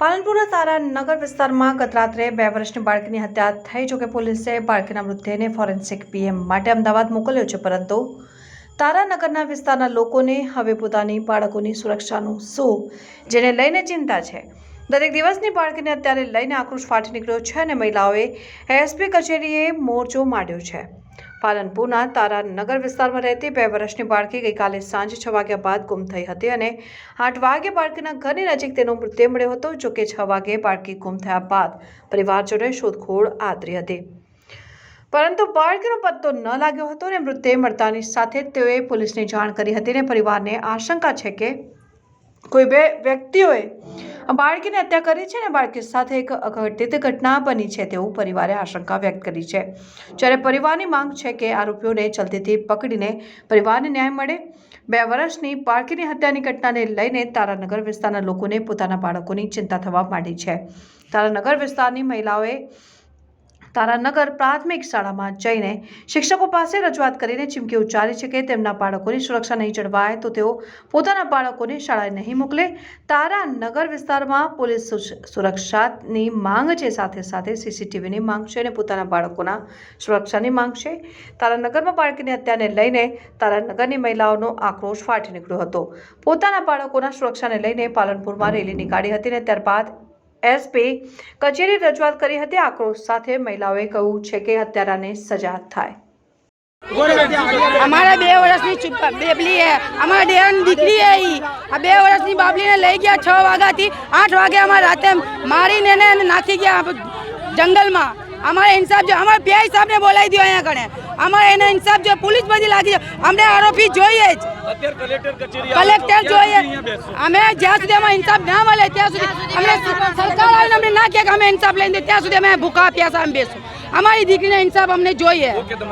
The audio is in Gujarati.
પાલનપુરના તારા નગર વિસ્તારમાં ગત રાત્રે બે વર્ષની બાળકીની હત્યા થઈ જોકે પોલીસે બાળકીના મૃતદેહને ફોરેન્સિક પીએમ માટે અમદાવાદ મોકલ્યો છે, પરંતુ તારાનગરના વિસ્તારના લોકોને હવે પોતાની બાળકોની સુરક્ષાનું શું, જેને લઈને ચિંતા છે? દરેક દિવસની બાળકીને અત્યારે લઈને આક્રોશ ફાટી નીકળ્યો છે અને મહિલાઓએ એસપી કચેરીએ મોરચો માંડ્યો છે. પાલનપુરના તારાનગર વિસ્તારમાં રહેતી બે વર્ષની બાળકી ગઈકાલે સાંજે છ વાગ્યા બાદ ગુમ થઈ હતી અને આઠ વાગે બાળકીના ઘરની નજીક તેનો મૃતદેહ મળ્યો હતો, જો કે છ વાગે બાળકી ગુમ થયા બાદ પરિવારજનોએ શોધખોળ આદરી હતી. પરંતુ બાળકીનો પત્તો ન લાગ્યો હતો અને મૃતદેહ મળતાની સાથે તેઓએ પોલીસને જાણ કરી હતી અને પરિવારને આશંકા છે કે કોઈ બે વ્યક્તિઓએ બાળકીને હત્યા કરી છે અને બાળકી સાથે એક અઘટિત ઘટના બની છે તેવું પરિવારે આશંકા વ્યક્ત કરી છે. જ્યારે પરિવારની માંગ છે કે આરોપીઓને જલ્દીથી પકડીને પરિવારને ન્યાય મળે, બે વર્ષની બાળકીની હત્યાની ઘટનાને લઈને તારાનગર વિસ્તારના લોકોને પોતાના બાળકોની ચિંતા થવા માંડી છે. તારાનગર વિસ્તારની મહિલાઓએ તારાનગર પ્રાથમિક શાળામાં જઈને શિક્ષકો પાસે રજૂઆત કરીને ચીમકી ઉચ્ચારી છે કે તેમના બાળકોની સુરક્ષા નહીં જળવાય તો તેઓ પોતાના બાળકોને શાળાએ નહીં મોકલે. તારાનગર વિસ્તારમાં પોલીસ સુરક્ષાની માંગ છે. સાથે સાથે સીસીટીવીની માંગ છે અને પોતાના બાળકોના સુરક્ષાની માંગ છે. તારાનગરમાં બાળકીની હત્યાને લઈને તારાનગરની મહિલાઓનો આક્રોશ ફાટી નીકળ્યો હતો. પોતાના બાળકોના સુરક્ષાને લઈને પાલનપુરમાં રેલી નીકાળી હતી અને ત્યારબાદ એસપી કચેરી રજૂઆત કરી હતી. આક્રોશ સાથે મહિલાઓએ કહ્યું છે કે હત્યારાને સજા થાય. અમારા બે વર્ષની ચુપ- બેબલી હે. અમારા ડેરાની દીકરી હે ઈ. આ બે વર્ષની બાબલીને લઈ ગયા છ વાગ્યાથી આઠ વાગે અમારે રાતે મારીને એને નાખી ગયા જંગલમાં. અમારે ઇન્સાફ જો અમારે બે સાહેબને બોલાવી દો અહીંયા કણે. અમારે એને ઇન્સાફ જો પોલીસ બધી લાગી જો અમને આરોપી જોઈએ જ. કલેક્ટર જોઈએ. અમે જ્યાં સુધી અમે ઇન્સાફ ના મળે ત્યાં સુધી અમને સરકાર આવીને અમને ના કહે કે અમે ઇન્સાફ લઈને ત્યાં સુધી અમે ભૂખા પ્યાસા અમે બેસું. અમારી દીકરીને ઇન્સાફ અમને જોઈએ.